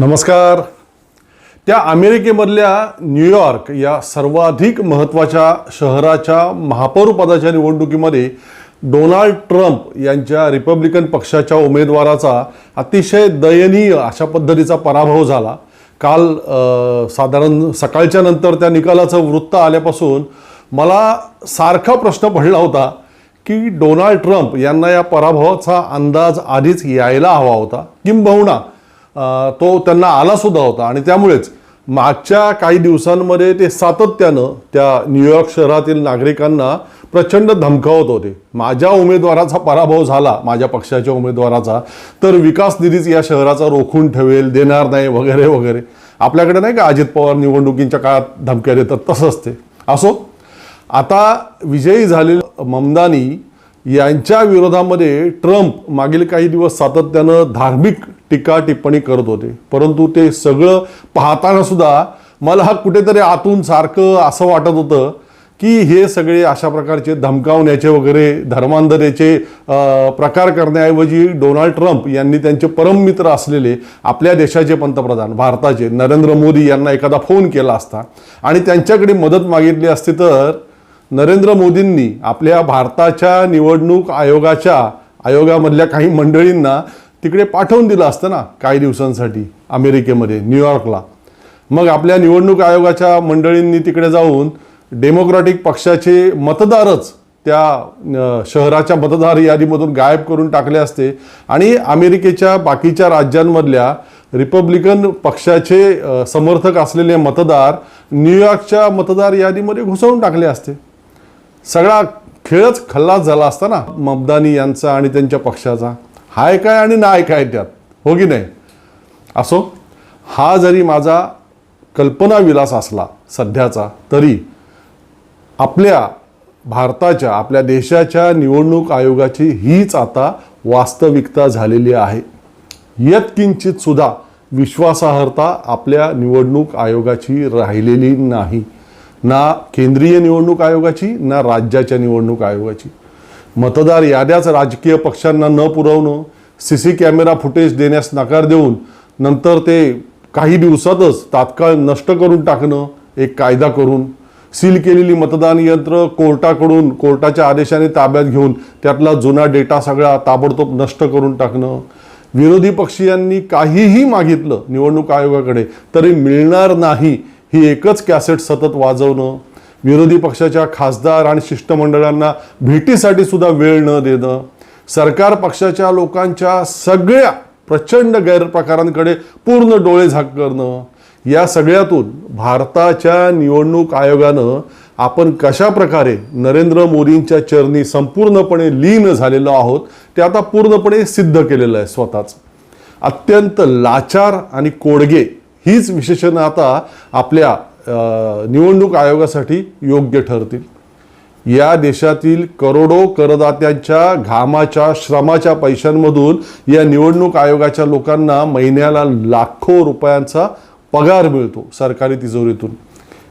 नमस्कार. त्या अमेरिकेमधल्या न्यूयॉर्क या सर्वाधिक महत्त्वाच्या शहराच्या महापौरपदाच्या निवडणुकीमध्ये डोनाल्ड ट्रम्प यांच्या रिपब्लिकन पक्षाच्या उमेदवाराचा अतिशय दयनीय अशा पद्धतीचा पराभव झाला. काल साधारण सकाळच्या नंतर त्या निकालाचं वृत्त आल्यापासून मला सारखा प्रश्न पडला होता की डोनाल्ड ट्रम्प यांना या पराभवाचा अंदाज आधीच यायला हवा होता. किंबहुना तो त्यांना आलासुद्धा होता. आणि त्यामुळेच मागच्या काही दिवसांमध्ये ते सातत्यानं त्या न्यूयॉर्क शहरातील नागरिकांना प्रचंड धमकावत होते. माझ्या उमेदवाराचा पराभव झाला माझ्या पक्षाच्या उमेदवाराचा तर विकास निधीच या शहराचा रोखून ठेवेल देणार नाही वगैरे वगैरे. आपल्याकडे नाही का अजित पवार निवडणुकींच्या काळात धमक्या देतात तसंच ते. असो आता विजयी झालेलं ममदानी यांच्या विरोधामध्ये ट्रम्प मागील काही दिवस सातत्यानं धार्मिक टीका टिप्पणी करत होते. परंतु ते सगळं पाहताना सुद्धा मला कुठेतरी आतून सारखं असं वाटत होतं की हे सगळे अशा प्रकारचे धमकावण्याचे वगैरे धर्मांधतेचे प्रकार करण्याऐवजी डोनाल्ड ट्रम्प यांनी त्यांचे परममित्र असलेले आपल्या देशाचे पंतप्रधान भारताचे नरेंद्र मोदी यांना एखादा फोन केला असता आणि त्यांच्याकडे मदत मागितली असती तर नरेंद्र मोदींनी आपल्या भारताच्या निवडणूक आयोगाच्या आयोगामधल्या काही मंडळींना तिकडे पाठवून दिलं असतं ना काही दिवसांसाठी अमेरिकेमध्ये न्यूयॉर्कला मग आपल्या निवडणूक आयोगाच्या मंडळींनी तिकडे जाऊन डेमोक्रॅटिक पक्षाचे मतदारच त्या शहराच्या मतदार यादीमधून गायब करून टाकले असते आणि अमेरिकेच्या बाकीच्या राज्यांमधल्या रिपब्लिकन पक्षाचे समर्थक असलेले मतदार न्यूयॉर्कच्या मतदार यादीमध्ये घुसवून टाकले असते. सगळा खेळच खल्लास झाला असता ना ममदानी यांचा आणि त्यांच्या पक्षाचा. हाय काय आणि ना काय त्यात हो की नाही? असो हा जरी माझा कल्पनाविलास असला सध्याचा तरी आपल्या भारताच्या आपल्या देशाच्या निवडणूक आयोगाची हीच आता वास्तविकता झालेली आहे. यत्किंचित सुद्धा विश्वासार्हता आपल्या निवडणूक आयोगाची राहिलेली नाही. ना केंद्रीय निवडणूक आयोगाची ना राज्याच्या निवडणूक आयोगाची. मतदार याद्याच राजकीय पक्षांना न पुरवणं सी सी कॅमेरा फुटेज देण्यास नकार देऊन नंतर ते काही दिवसातच तात्काळ नष्ट करून टाकणं एक कायदा करून सील केलेली मतदान यंत्र कोर्टाकडून कोर्टाच्या आदेशाने ताब्यात घेऊन त्यातला जुना डेटा सगळा ताबडतोब नष्ट करून टाकणं. विरोधी पक्षीयांनी काहीही मागितलं निवडणूक आयोगाकडे तरी मिळणार नाही ही एकच कॅसेट सतत वाजवणं विरोधी पक्षाच्या खासदार आणि शिष्टमंडळांना भेटीसाठी सुद्धा वेळ न देणं सरकार पक्षाच्या लोकांच्या सगळ्या प्रचंड गैरप्रकारांकडे पूर्ण डोळे झाक करणं या सगळ्यातून भारताच्या निवडणूक आयोगानं आपण कशा प्रकारे नरेंद्र मोदींच्या चरणी संपूर्णपणे लीन झालेलो आहोत ते आता पूर्णपणे सिद्ध केलेलं आहे स्वतःच. अत्यंत लाचार आणि कोडगे हीच विशेषणं आता आपल्या निवडणूक आयोगासाठी योग्य ठरतील. या देशातील करोडो करदात्यांच्या घामाच्या श्रमाच्या पैशांमधून या निवडणूक आयोगाच्या लोकांना महिन्याला लाखो रुपयांचा पगार मिळतो सरकारी तिजोरीतून.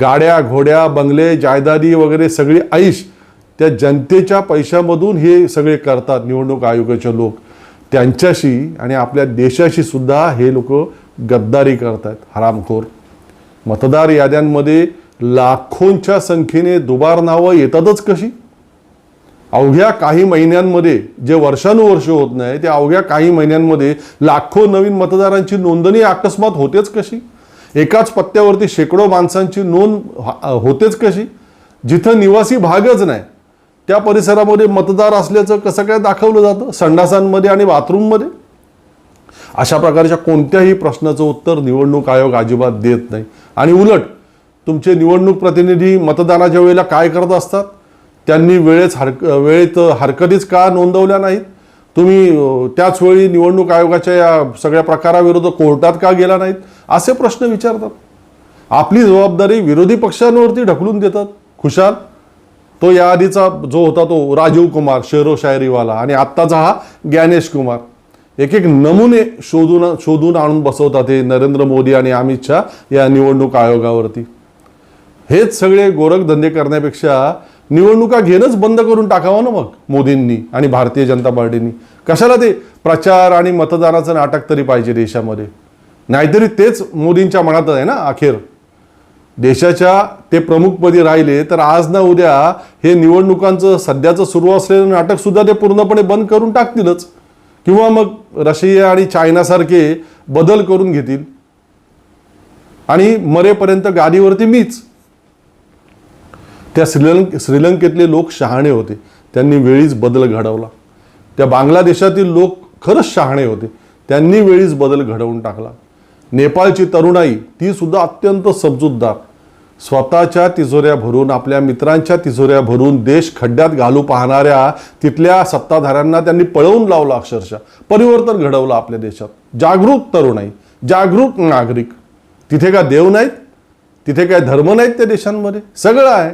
गाड्या घोड्या बंगले जायदादी वगैरे सगळी ऐश त्या जनतेच्या पैशामधून हे सगळे करतात निवडणूक आयोगाचे लोक. त्यांच्याशी आणि आपल्या देशाशी सुद्धा हे लोक गद्दारी करतात हरामखोर. मतदार याद्यांमध्ये लाखोंच्या संख्येने दुबार नावं येतातच कशी? अवघ्या काही महिन्यांमध्ये जे वर्षानुवर्ष होत नाही ते अवघ्या काही महिन्यांमध्ये लाखो नवीन मतदारांची नोंदणी अकस्मात होतेच कशी? एकाच पत्त्यावरती शेकडो माणसांची नोंद होतेच कशी? जिथं निवासी भागच नाही त्या परिसरामध्ये मतदार असल्याचं कसं काय दाखवलं जातं? संडासांमध्ये आणि बाथरूममध्ये? अशा प्रकारच्या कोणत्याही प्रश्नाचं उत्तर निवडणूक आयोग अजिबात देत नाही. आणि उलट तुमचे निवडणूक प्रतिनिधी मतदानाच्या वेळेला काय करत असतात? त्यांनी वेळेच हरक वेळेत हरकतीच का नोंदवल्या नाहीत? तुम्ही त्याचवेळी निवडणूक आयोगाच्या या सगळ्या प्रकाराविरुद्ध कोर्टात का गेला नाहीत? असे प्रश्न विचारतात. आपली जबाबदारी विरोधी पक्षांवरती ढकलून देतात. खुशाल तो याआधीचा जो होता तो राजीव कुमार शेरो शायरीवाला आणि आत्ताचा हा ज्ञानेश कुमार. एक एक नमुने शोधून शोधून आणून बसवतात हे नरेंद्र मोदी आणि अमित शहा या निवडणूक आयोगावरती. हेच सगळे गोरखधंदे करण्यापेक्षा निवडणुका घेणंच बंद करून टाकावं ना मग मोदींनी आणि भारतीय जनता पार्टीनी. कशाला ते प्रचार आणि मतदानाचं नाटक तरी पाहिजे देशामध्ये? नाहीतरी तेच मोदींच्या मनात आहे ना अखेर. देशाच्या ते प्रमुखपदी राहिले तर आज ना उद्या हे निवडणुकांचं सध्याचं सुरू असलेलं नाटक सुद्धा ते पूर्णपणे बंद करून टाकतीलच. किंवा मग रशिया आणि चायनासारखे बदल करून घेतील. आणि मरेपर्यंत गादीवरती मीच. त्या श्रीलंक श्रीलंकेतले लोक शहाणे होते. त्यांनी वेळीच बदल घडवला. त्या बांगलादेशातील लोक खरंच शहाणे होते. त्यांनी वेळीच बदल घडवून टाकला. नेपाळची तरुणाई ती सुद्धा अत्यंत समजूतदार. स्वतःच्या तिजोऱ्या भरून आपल्या मित्रांच्या तिजोऱ्या भरून देश खड्ड्यात घालू पाहणाऱ्या तिथल्या सत्ताधाऱ्यांना त्यांनी पळवून लावलं अक्षरशः. परिवर्तन घडवलं आपल्या देशात. जागरूक तरुणाई जागरूक नागरिक. तिथे काय देव नाहीत? तिथे काय धर्म नाहीत त्या देशांमध्ये? सगळं आहे.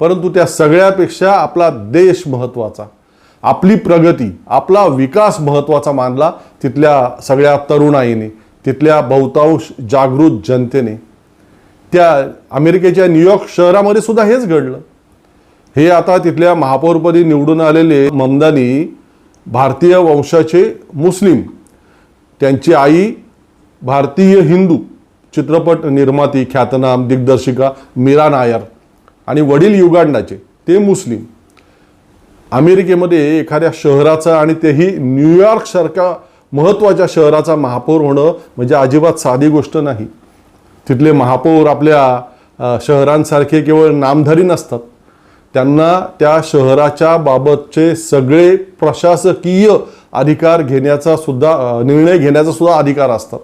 परंतु त्या सगळ्यापेक्षा आपला देश महत्त्वाचा. आपली प्रगती आपला विकास महत्त्वाचा मानला तिथल्या सगळ्या तरुणाईने तिथल्या बहुतांश जागृत जनतेने. त्या अमेरिकेच्या न्यूयॉर्क शहरामध्ये सुद्धा हेच घडलं. हे आता तिथल्या महापौरपदी निवडून आलेले ममदानी भारतीय वंशाचे मुस्लिम त्यांची आई भारतीय हिंदू चित्रपट निर्माती ख्यातनाम दिग्दर्शिका मीरा नायर आणि वडील युगांडाचे ते मुस्लिम. अमेरिकेमध्ये एखाद्या शहराचा आणि तेही न्यूयॉर्क सारख्या महत्त्वाच्या शहराचा महापौर होणं म्हणजे अजिबात साधी गोष्ट नाही. तिथले महापौर आपल्या शहरांसारखे केवळ नामधारी नसतात. त्यांना त्या शहराच्या बाबतचे सगळे प्रशासकीय अधिकार घेण्याचा सुद्धा निर्णय घेण्याचा सुद्धा अधिकार असतात.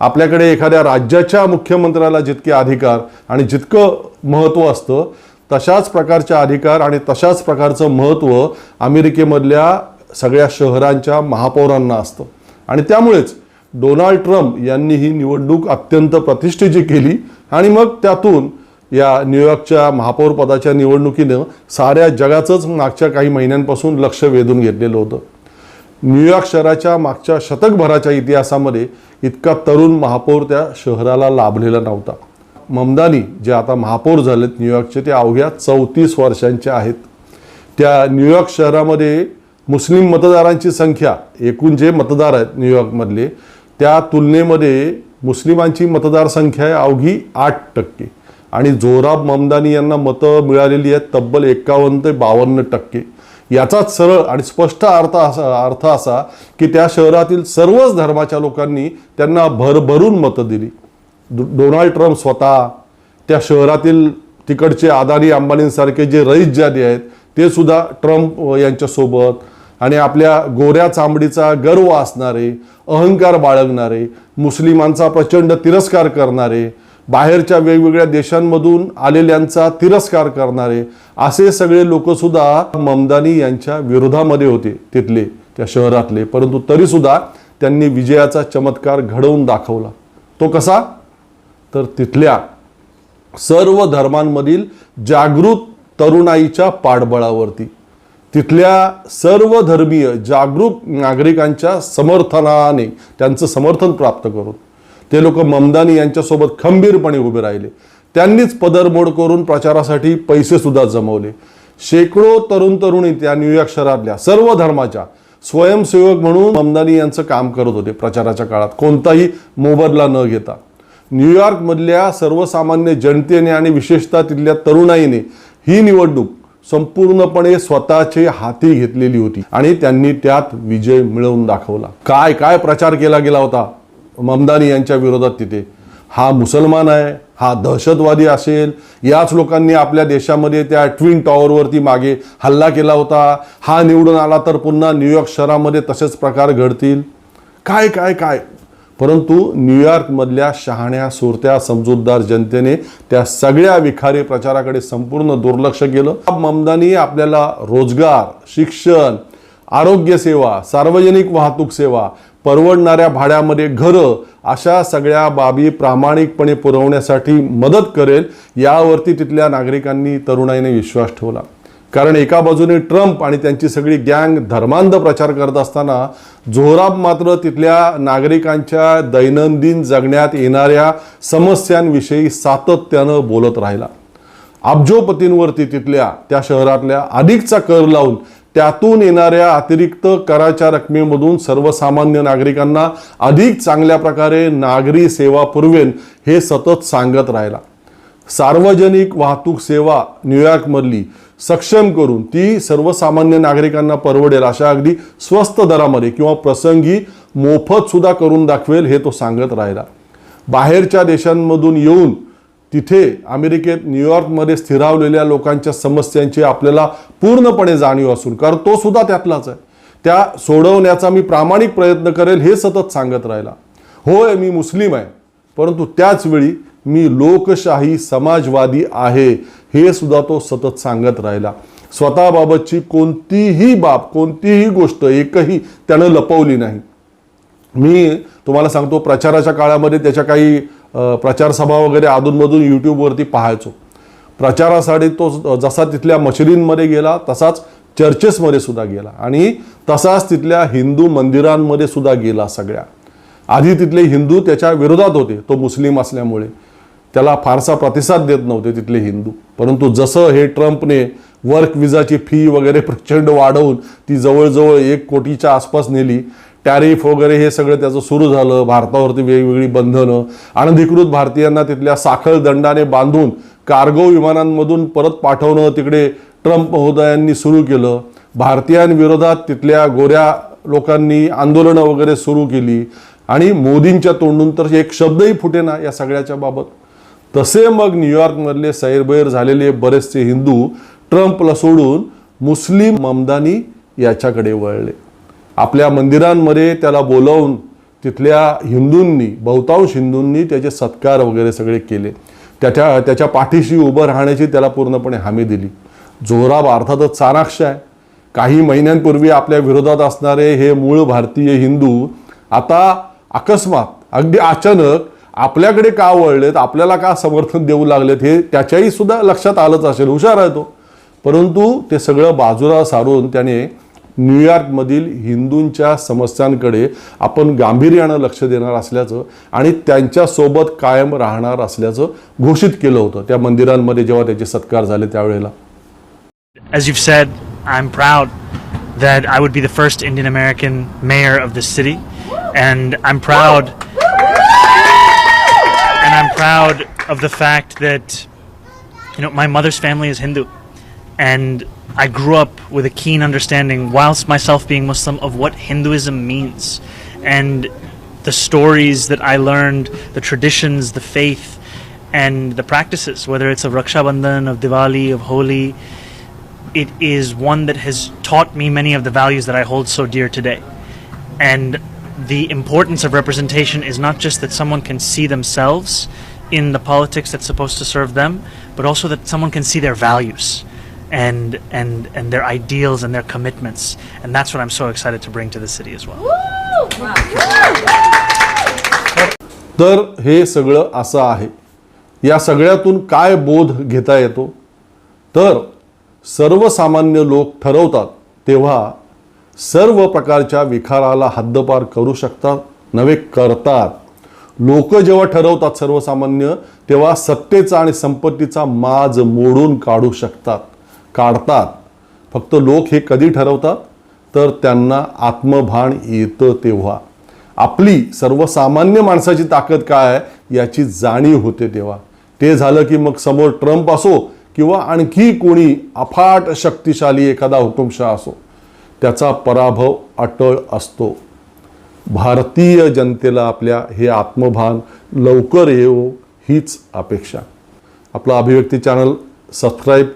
आपल्याकडे एखाद्या राज्याच्या मुख्यमंत्र्याला जितके अधिकार आणि जितकं महत्त्व असतं तशाच प्रकारचे अधिकार आणि तशाच प्रकारचं महत्त्व अमेरिकेमधल्या सगळ्या शहरांच्या महापौरांना असतं. आणि त्यामुळेच डोनाल्ड ट्रम्प यांनी ही निवडणूक अत्यंत प्रतिष्ठेची केली आणि मग त्यातून या न्यूयॉर्कच्या महापौरपदाच्या निवडणुकीनं साऱ्या जगाचंच मागच्या काही महिन्यांपासून लक्ष वेधून घेतलेलं होतं. न्यूयॉर्क शहराच्या मागच्या शतकभराच्या इतिहासामध्ये इतका तरुण महापौर त्या शहराला लाभलेला नव्हता. ममदानी जे आता महापौर झालेत न्यूयॉर्कचे ते अवघ्या चौतीस वर्षांचे आहेत. त्या न्यूयॉर्क शहरामध्ये मुस्लिम मतदारांची संख्या एकूण जे मतदार आहेत न्यूयॉर्कमधले त्या तुलनेमध्ये मुस्लिमांची मतदारसंख्या आहे अवघी आठ टक्के. आणि जोराब ममदानी यांना मतं मिळालेली आहेत तब्बल एकावन्न ते बावन्न टक्के. याचाच सरळ आणि स्पष्ट अर्थ असा अर्थ असा की त्या शहरातील सर्वच धर्माच्या लोकांनी त्यांना भरभरून मतं दिली. डोनाल्ड ट्रम्प स्वतः त्या शहरातील तिकडचे आदानी अंबानींसारखे जे रईस जादे आहेत ते सुद्धा ट्रम्प यांच्यासोबत आणि आपल्या गोऱ्या चामडीचा गर्व असणारे अहंकार बाळगणारे मुस्लिमांचा प्रचंड तिरस्कार करणारे बाहेरच्या वेगवेगळ्या देशांमधून आलेल्यांचा तिरस्कार करणारे असे सगळे लोकसुद्धा ममदानी यांच्या विरोधामध्ये होते तिथले त्या शहरातले. परंतु तरीसुद्धा त्यांनी विजयाचा चमत्कार घडवून दाखवला. तो कसा? तर तिथल्या सर्व धर्मांमधील जागृत तरुणाईच्या पाठबळावरती. तिथल्या सर्व धर्मीय जागरूक नागरिकांच्या समर्थनाने त्यांचं समर्थन प्राप्त करून ते लोक ममदानी यांच्यासोबत खंबीरपणे उभे राहिले. त्यांनीच पदरमोड करून प्रचारासाठी पैसेसुद्धा जमवले. शेकडो तरुण तरुणी त्या न्यूयॉर्क शहरातल्या सर्व धर्माच्या स्वयंसेवक म्हणून ममदानी यांचं काम करत होते प्रचाराच्या काळात. कोणताही मोबदला न घेता. न्यूयॉर्कमधल्या सर्वसामान्य जनतेने आणि विशेषतः तिथल्या तरुणाईने ही निवडणूक संपूर्णपणे स्वतःचे हाती घेतलेली होती. आणि त्यांनी त्यात विजय मिळवून दाखवला. काय काय प्रचार केला गेला होता? ममदानी यांच्या विरोधात तिथे. हा मुसलमान आहे हा दहशतवादी असेल. याच लोकांनी आपल्या देशामध्ये त्या ट्विन टॉवरवरती मागे हल्ला केला होता. हा निवडून आला तर पुन्हा न्यूयॉर्क शहरामध्ये तसेच प्रकार घडतील. काय काय काय? परंतु न्यूयॉर्कमधल्या शहाण्या सुरत्या समजूतदार जनतेने त्या सगळ्या विखारी प्रचाराकडे संपूर्ण दुर्लक्ष केलं. ममदानी आपल्याला रोजगार शिक्षण आरोग्यसेवा सार्वजनिक वाहतूक सेवा परवडणाऱ्या भाड्यामध्ये घरं अशा सगळ्या बाबी प्रामाणिकपणे पुरवण्यासाठी मदत करेल यावरती तिथल्या नागरिकांनी तरुणाईने विश्वास ठेवला. कारण एका बाजूने ट्रम्प आणि त्यांची सगळी गँग धर्मांध प्रचार करत असताना जोहराब मात्र तिथल्या नागरिकांच्या दैनंदिन जगण्यात येणाऱ्या समस्यांविषयी सातत्यानं बोलत राहिला. अब्जोपतींवरती तिथल्या त्या शहरातल्या अधिकचा कर लावून त्यातून येणाऱ्या अतिरिक्त कराच्या रकमेमधून सर्वसामान्य नागरिकांना अधिक चांगल्या प्रकारे नागरी सेवा पुरवेन हे सतत सांगत राहिला. सार्वजनिक वाहतूक सेवा न्यूयॉर्कमधली सक्षम करून ती सर्वसामान्य नागरिकांना परवडेल अशा अगदी स्वस्त दरामध्ये किंवा प्रसंगी मोफत सुद्धा करून दाखवेल हे तो सांगत राहिला. बाहेरच्या देशांमधून येऊन तिथे अमेरिकेत न्यूयॉर्कमध्ये स्थिरावलेल्या लोकांच्या समस्यांची आपल्याला पूर्णपणे जाणीव असून कारण तो सुद्धा त्यातलाच आहे. त्या सोडवण्याचा मी प्रामाणिक प्रयत्न करेल हे सतत सांगत राहिला. होय मी मुस्लिम आहे परंतु त्याच वेळी मी लोकशाही समाजवादी आहे हे सुद्धा तो सतत सांगत राहिला. स्वतःबाबतची कोणतीही बाब कोणतीही गोष्ट एकही त्यानं लपवली नाही. मी तुम्हाला सांगतो प्रचाराच्या काळामध्ये त्याच्या काही प्रचारसभा वगैरे अधूनमधून यूट्यूबवरती पाहायचो. प्रचारासाठी तो जसा तिथल्या मशिदींमध्ये गेला तसाच चर्चेसमध्ये सुद्धा गेला आणि तसाच तिथल्या हिंदू मंदिरांमध्ये सुद्धा गेला सगळ्या. आधी तिथले हिंदू त्याच्या विरोधात होते तो मुस्लिम असल्यामुळे. त्याला फारसा प्रतिसाद देत नव्हते तिथले हिंदू. परंतु जसं हे ट्रम्पने वर्क विजाची फी वगैरे प्रचंड वाढवून ती जवळजवळ एक कोटीच्या आसपास नेली टॅरिफ वगैरे हे सगळं त्याचं सुरू झालं भारतावरती वेगवेगळी बंधनं अनधिकृत भारतीयांना तिथल्या साखळ दंडाने बांधून कार्गो विमानांमधून परत पाठवणं तिकडे ट्रम्प महोदयांनी सुरू केलं. भारतीयांविरोधात तिथल्या गोऱ्या लोकांनी आंदोलनं वगैरे सुरू केली. आणि मोदींच्या तोंडून तर एक शब्दही फुटेना या सगळ्याच्या बाबत. तसे मग न्यूयॉर्कमधले सैरबैर झालेले बरेचसे हिंदू ट्रम्पला सोडून मुस्लिम ममदानी याच्याकडे वळले. आपल्या मंदिरांमध्ये त्याला बोलावून तिथल्या हिंदूंनी बहुतांश हिंदूंनी त्याचे सत्कार वगैरे सगळे केले. त्याच्या त्याच्या पाठीशी उभं राहण्याची त्याला पूर्णपणे हमी दिली. जोराब अर्थातच चाणाक्ष आहे. काही महिन्यांपूर्वी आपल्या विरोधात असणारे हे मूळ भारतीय हिंदू आता अकस्मात अगदी अचानक आपल्याकडे का वळलेत? आपल्याला का समर्थन देऊ लागलेत? हे त्याच्याही सुद्धा लक्षात आलंच असेल. हुशार आहे तो. परंतु ते सगळं बाजूला सारून त्याने न्यूयॉर्कमधील हिंदूंच्या समस्यांकडे आपण गांभीर्यानं लक्ष देणार असल्याचं आणि त्यांच्यासोबत कायम राहणार असल्याचं घोषित केलं होतं त्या मंदिरांमध्ये जेव्हा त्याचे सत्कार झाले त्यावेळेला. As you've said, I'm proud that I would be the first Indian American mayor of this city, and I'm proud. And I'm proud of the fact that, you know, my mother's family is Hindu, and I grew up with a keen understanding, whilst myself being Muslim, of what Hinduism means, and the stories that I learned, the traditions, the faith, and the practices, whether it's of Raksha Bandhan, of Diwali, of Holi, it is one that has taught me many of the values that I hold so dear today. And the importance of representation is not just that someone can see themselves in the politics that's supposed to serve them, but also that someone can see their values and and and their ideals and their commitments. And that's what I'm so excited to bring to the city as well. तर हे सगळं असं आहे या सगळ्यातून काय बोध घेता येतो तर सर्वसामान्य लोक ठरवतात तेव्हा सर्व प्रकारच्या विखाराला हद्दपार करू शकतात नवे करतात. लोक जेव्हा ठरवतात सर्वसामान्य तेव्हा सत्तेचा आणि संपत्तीचा माज मोडून काढू शकतात काढतात. फक्त लोक हे कधी ठरवतात? तर त्यांना आत्मभान येतं तेव्हा. आपली सर्वसामान्य माणसाची ताकद काय आहे याची जाणीव होते तेव्हा. ते झालं की मग समोर ट्रम्प असो किंवा आणखी कोणी अफाट शक्तिशाली एखादा हुकुमशाह असो. त्याचा पराभव अटळ असतो. भारतीय जनतेला आपल्या हे आत्मभान लवकर येवो हीच अपेक्षा. आपलं अभिव्यक्ती चॅनल सबस्क्राईब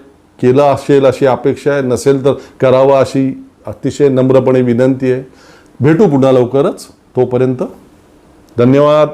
केलं असेल अशी अपेक्षा आहे नसेल तर करावं अशी अतिशय नम्रपणे विनंती आहे. भेटू पुन्हा लवकरच. तोपर्यंत धन्यवाद.